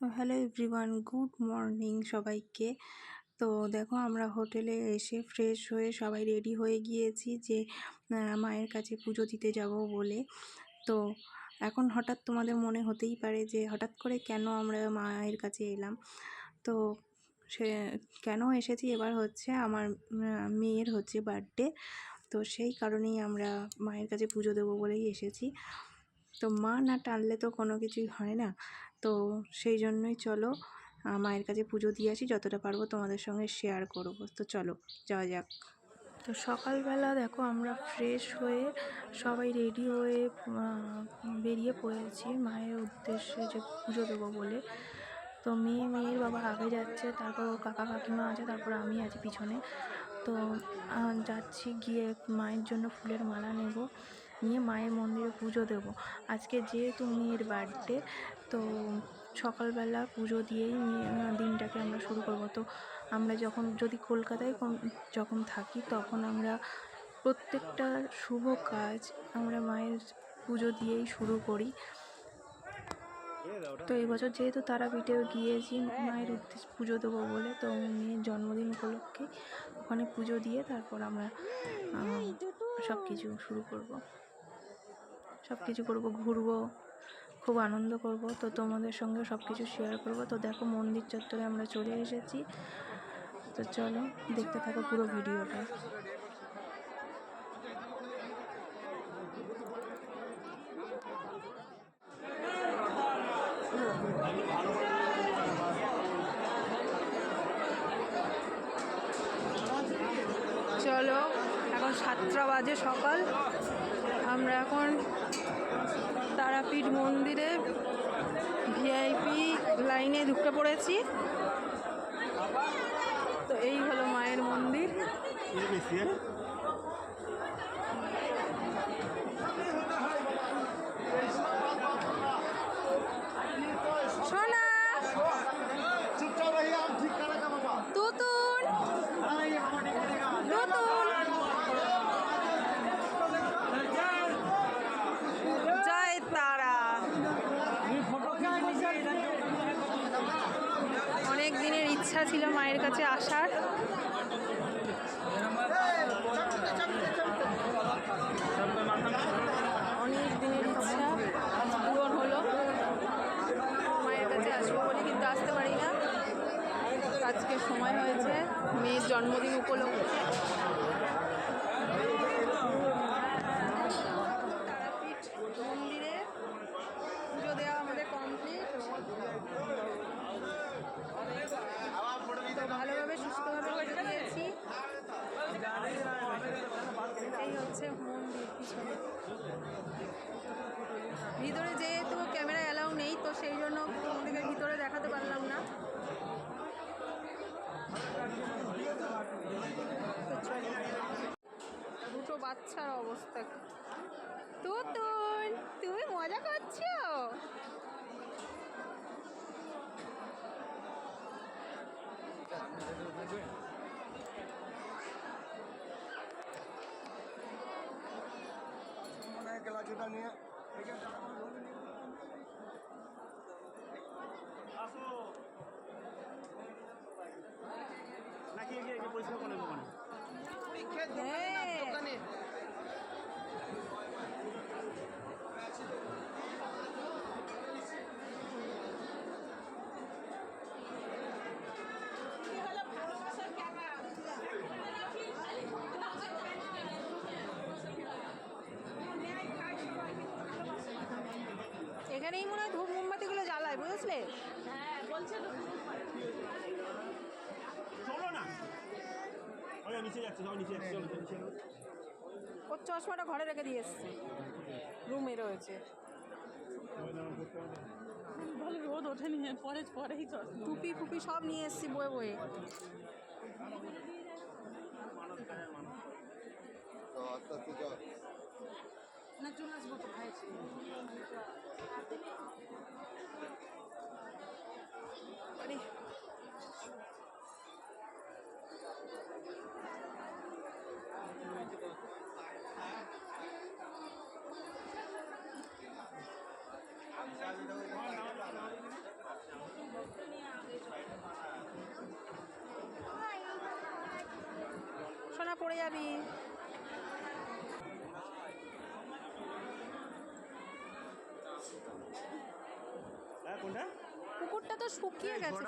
Hello everyone good morning সবাইকে। তো দেখো আমরা হোটেলে এসে ফ্রেশ হয়ে সবাই রেডি হয়ে গিয়েছি যে মায়ের কাছে পুজো দিতে যাব বলে। তো এখন হঠাৎ তোমাদের মনে হতেই পারে যে, হঠাৎ করে কেন আমরা মায়ের কাছে এলাম? তো সে, কেন এসেছি? এবার হচ্ছে আমার মেয়ের হচ্ছে বার্থডে তো সেই কারণেই আমরা মায়ের কাছে পুজো দেবো বলেই এসেছি। তো মা না টানলে তো কোনো কিছুই হয় না। তো সেই জন্যই চলো মায়ের কাছে পুজো দিয়ে আসি, যতটা পারব তোমাদের সঙ্গে শেয়ার করব। তো চলো, যাওয়া যাক। তো সকালবেলা দেখো আমরা ফ্রেশ হয়ে সবাই রেডি হয়ে বেরিয়ে পড়েছি মায়ের উদ্দেশ্যে যে পুজো দেবো বলে। তো মেয়ে, মেয়ের বাবা আগে যাচ্ছে, তারপর কাকা, কাকিমা আছে, তারপর আমি আছি পিছনে। তো যাচ্ছি গিয়ে মায়ের জন্য ফুলের মালা নেব। নিয়ে মায়ের মন্দিরে পুজো দেব। আজকে যেহেতু মেয়ের বার্থডে তো সকালবেলা পুজো দিয়েই দিনটাকে আমরা শুরু করব। তো আমরা যখন, যদি কলকাতায় যখন থাকি, তখন আমরা প্রত্যেকটা শুভ কাজ আমরা মায়ের পুজো দিয়েই শুরু করি। তো এবছর বছর যেহেতু তারাপীঠে গিয়েছি, মায়ের উদ্দেশ্যে পুজো দেবো বলে, তো মেয়ের জন্মদিন উপলক্ষে ওখানে পুজো দিয়ে তারপর আমরা সব কিছু শুরু করব। সব কিছু করব, ঘুরবো, খুব আনন্দ করব। তো তোমাদের সঙ্গে সব কিছু শেয়ার করব। তো দেখো মন্দির চত্বরে আমরা চলে এসেছি। তো চলো দেখতে থাকো পুরো ভিডিওটা। চলো, এখন সাতটা বাজে সকাল। আমরা এখন তারাপীঠ মন্দিরে ভিআইপি লাইনে ঢুকে পড়েছি। তো এই হলো মায়ের মন্দির। ইচ্ছা ছিল মায়ের কাছে আসার। অনেক দিনের ইচ্ছা আজ পূরণ হলো। মায়ের কাছে আসব বলে কিন্তু আসতে পারি না। আজকে সময় হয়েছে, মেয়ের জন্মদিন উপলক্ষে তারাপীঠ মন্দিরে পুজো দেওয়া আমাদের কমপ্লিট তো ভালোভাবে সুস্থভাবে করে দিয়েছি এই হচ্ছে মন্দির পিছনে ভিতরে যেহেতু ক্যামেরা অ্যালাউ নেই তো সেই জন্য মন্দিরের ভিতরে দেখাতে পারলাম না তো চলো। দুটো বাচ্চার অবস্থা। তুতুন তুমি মজা করছ? নিয়ে নাকি এগিয়ে পরিষ্কার করে নেব মানে? হ্যাঁ। এখানেই মনে হয় ধূপ মোমবাতিগুলো জ্বালায় বুঝলে হ্যাঁ না। ওর চশমাটা ঘরে রেখে দিয়ে এসছে। রুমে রয়েছে। বলে রোদ ওঠেনি পরে পরেই চশমা। টুপি ফুপি সব নিয়ে এসছি বয়ে বয়ে। তো আচ্ছা, আস্তে আস্তে না চল্লিশ বছর হয়েছে সোনা পড়ে যাবি। কোনটা পুকুরটা তো শুকিয়ে গেছে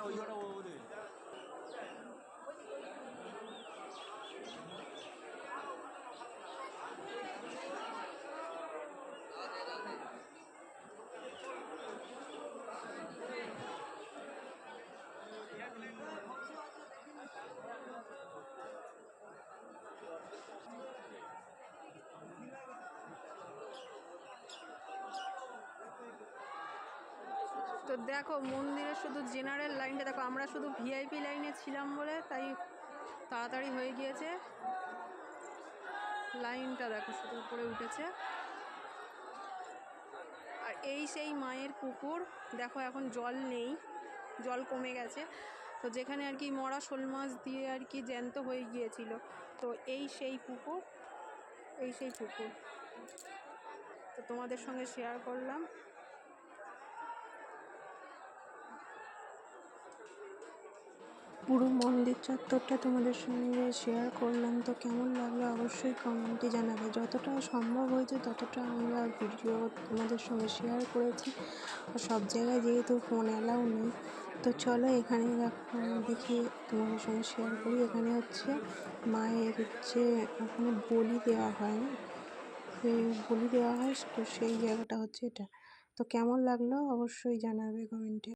তো দেখো মন্দিরের শুধু জেনারেল লাইনটা দেখো, আমরা শুধু ভিআইপি লাইনে ছিলাম বলে তাই তাড়াতাড়ি হয়ে গিয়েছে। লাইনটা দেখো, শুধু উপরে উঠেছে। আর এই সেই মায়ের পুকুর দেখো এখন জল নেই, জল কমে গেছে। তো যেখানে আর কি মরা শোল মাছ দিয়ে আর কি জ্যান্ত হয়ে গিয়েছিল, তো এই সেই পুকুর এই সেই পুকুর তো তোমাদের সঙ্গে শেয়ার করলাম। পুরো মন্দির চত্বরটা তোমাদের সঙ্গে শেয়ার করলাম, তো কেমন লাগল অবশ্যই কমেন্টে জানাবে। যতটা সম্ভব হয়েছে ততটা আমরা ভিডিও তোমাদের সঙ্গে শেয়ার করেছি। আর সব জায়গায় যেহেতু ফোন অ্যালাউ নেই, তো চলো এখানে দেখি তোমাদের সঙ্গে শেয়ার করি। এখানে হচ্ছে মায়ের হচ্ছে ওখানে বলি দেওয়া হয় সেই বলি দেওয়া হয়, তো সেই জায়গাটা হচ্ছে এটা। তো কেমন লাগল অবশ্যই জানাবে কমেন্টে